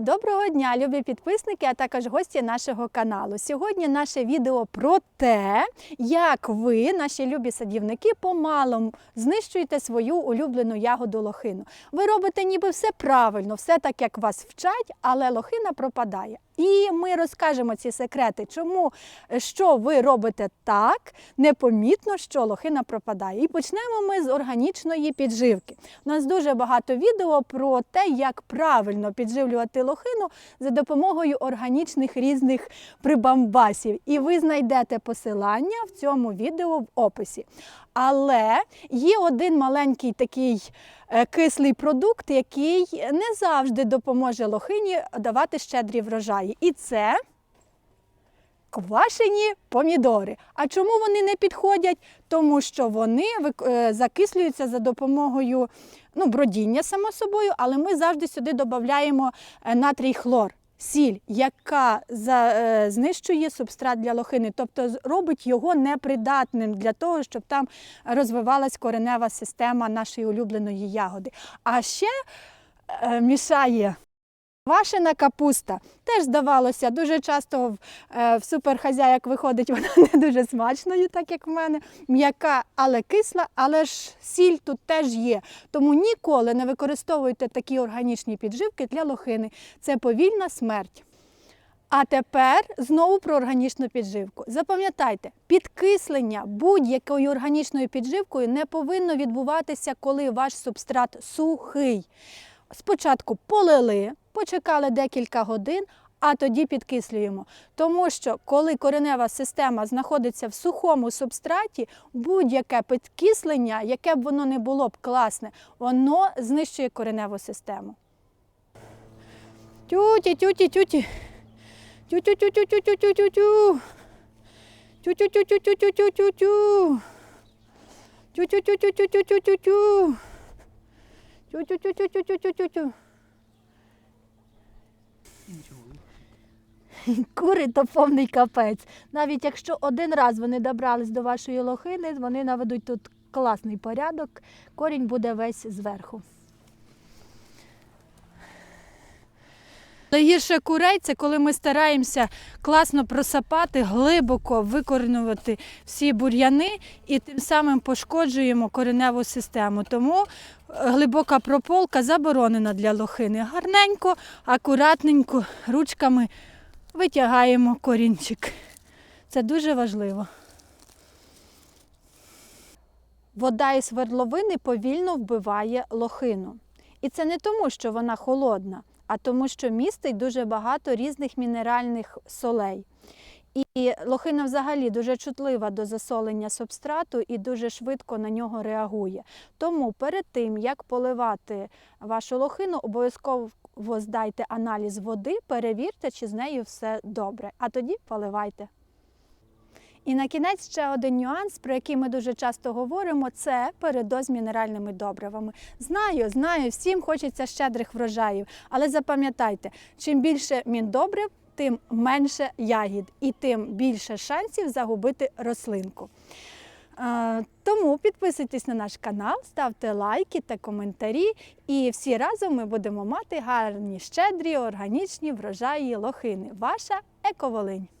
Доброго дня, любі підписники, а також гості нашого каналу. Сьогодні наше відео про те, як ви, наші любі садівники, помалом знищуєте свою улюблену ягоду лохину. Ви робите ніби все правильно, все так, як вас вчать, але лохина пропадає. І ми розкажемо ці секрети, чому е, що ви робите так, непомітно, що лохина пропадає. І почнемо ми з органічної підживки. У нас дуже багато відео про те, як правильно підживлювати лохину за допомогою органічних різних прибамбасів. І ви знайдете посилання в цьому відео в описі. Але є один маленький такий е, кислий продукт, який не завжди допоможе лохині давати щедрі врожаї. І це квашені помідори. А чому вони не підходять? Тому що вони е, закислюються за допомогою ну, бродіння, само собою, але ми завжди сюди додаємо е, натрій хлор. Сіль, яка за, е, знищує субстрат для лохини, тобто робить його непридатним для того, щоб там розвивалась коренева система нашої улюбленої ягоди. А ще е, мішає Квашена капуста теж здавалося, дуже часто в, е, в суперхазяїк виходить вона не дуже смачною, так як в мене, м'яка, але кисла, але ж сіль тут теж є. Тому ніколи не використовуйте такі органічні підживки для лохини. Це повільна смерть. А тепер знову про органічну підживку. Запам'ятайте, підкислення будь-якою органічною підживкою не повинно відбуватися, коли ваш субстрат сухий. Спочатку полили, почекали декілька годин, а тоді підкислюємо. Тому що коли коренева система знаходиться в сухому субстраті, будь-яке підкислення, яке б воно не було б класне, воно знищує кореневу систему. Тюті, тюті, тюті. Тю-тю-тю-тю-тю-тю-тю-тю. Тю-тю-тю-тю-тю-тю-тю-тю. Тю-тю-тю-тю-тю-тю-тю-тю. Тю-тю-тю-тю-тю-тю-тю-тю. Кури то повний капець. Навіть якщо один раз вони добрались до вашої лохини, вони наведуть тут класний порядок, корінь буде весь зверху. Найгірше курей це коли ми стараємося класно просапати, глибоко викоренувати всі бур'яни і тим самим пошкоджуємо кореневу систему. Тому е, глибока прополка заборонена для лохини. Гарненько, акуратненько, ручками витягаємо корінчик. Це дуже важливо. Вода із свердловини повільно вбиває лохину. І це не тому, що вона холодна, а тому, що містить дуже багато різних мінеральних солей. І лохина взагалі дуже чутлива до засолення субстрату і дуже швидко на нього реагує. Тому перед тим, як поливати вашу лохину, обов'язково здайте аналіз води, перевірте, чи з нею все добре, а тоді поливайте. І на кінець ще один нюанс, про який ми дуже часто говоримо, це передоз мінеральними добривами. Знаю, знаю, всім хочеться щедрих врожаїв, але запам'ятайте, чим більше міндобрив, тим менше ягід і тим більше шансів загубити рослинку. Тому підписуйтесь на наш канал, ставте лайки та коментарі, і всі разом ми будемо мати гарні, щедрі, органічні врожаї лохини. Ваша Ековолинь!